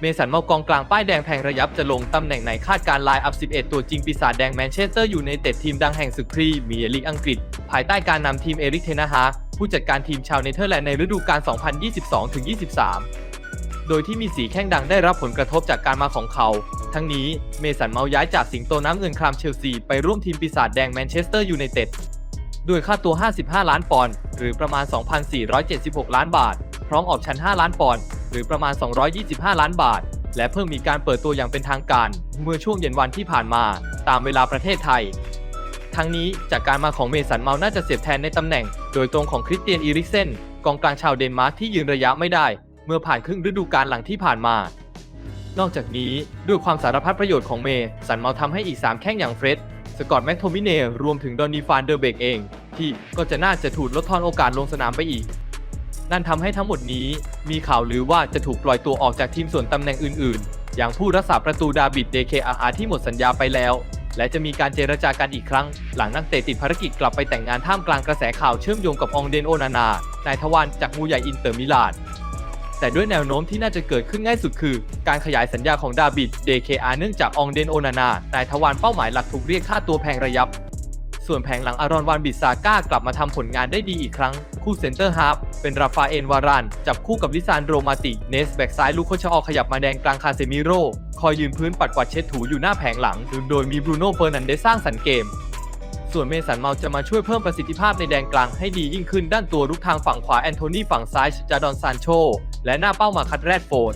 เมสันเมากองกลางป้ายแดงแพงระยับจะลงตำแหน่งไหนคาดการไลน์อัพ 11 ตัวจริงปีศาจแดงแมนเชสเตอร์อยู่ในเต็ดทีมดังแห่งศึกพรีเมียร์ลีกอังกฤษ ภายใต้การนำทีมเอริกเทนฮาผู้จัดการทีมชาวเนเธอร์แลนด์ในฤดูกาล 2022-23 โดยที่มีสีแข้งดังได้รับผลกระทบจากการมาของเขา ทั้งนี้เมสันเมาย้ายจากสิงโตน้ำเงินครามเชลซีไปร่วมทีมปีศาจแดงแมนเชสเตอร์ยูไนเต็ดด้วยค่าตัว 55 ล้านปอนด์หรือประมาณ 2,476 ล้านบาท พร้อมออกชั้น 5 ล้านปอนด์ หรือประมาณ 225 ล้านบาท และเพิ่งมีการเปิดตัวอย่างเป็นทางการ เมื่อช่วงเย็นวันที่ผ่านมา ตามเวลาประเทศไทย ทั้งนี้จากการมาของเมสันเมาน่าจะเสียบแทนในตำแหน่ง โดยตรงของคริสเตียนอีริกเซนกองกลางชาวเดนมาร์กที่ยืนระยะไม่ได้ เมื่อผ่านครึ่งฤดูกาลหลังที่ผ่านมา นอกจากนี้ด้วยความสารพัดประโยชน์ของเมสันเมาทำให้อีก 3 แข้งอย่างเฟร็ดสกอตต์แม็กโทมิเนรวมถึงดอนนีฟานเดอร์เบกเอง ที่ก็จะน่าจะถูกลดทอนโอกาสลงสนามไปอีก นั่นทำให้ทั้งหมดนี้มีข่าวลือว่าจะถูกปล่อยตัวออกจากทีมส่วนตำแหน่งอื่นๆ อย่างผู้รักษาประตูดาบิดเดเคอาอาที่หมดสัญญาไปแล้ว และจะมีการเจรจากันอีกครั้ง หลังนักเตะติดภารกิจกลับไปแต่งงานท่ามกลางกระแสข่าวเชื่อมโยงกับองเดนโอนานา นายทวารจากมูใหญ่อินเตอร์มิลานแต่ด้วยแนวโน้มที่น่าจะเกิดขึ้นง่ายสุดคือ การขยายสัญญาของดาบิด DKR เนื่องจากองเดนโอนานา นายทวารเป้าหมายหลักถูกเรียกค่าตัวแพงระยับ ส่วนแผงหลังอารอนวานบิซาก้ากลับมาทำผลงานได้ดีอีกครั้ง คู่เซนเตอร์ฮาร์ฟเป็นราฟาเอลวาราน จับคู่กับลิซานโดมาติ เนสแบ็กซ้ายลูกโคชออขยับมาแดงกลางคาเซมิโร คอยยืนพื้นปัดกวาดเช็ดถูอยู่หน้าแผงหลัง โดยมีบรูโน่เฟอร์นันเดสสร้างสรรค์เกม ส่วนเมสันเมาจะมาช่วยเพิ่มประสิทธิภาพในแดนกลางให้ดียิ่งขึ้นด้านตัวรุกทางฝั่งขวาแอนโทนีฝั่งซ้ายจาดอนซานโชและหน้าเป้ามาคัดแรดโฟร์ด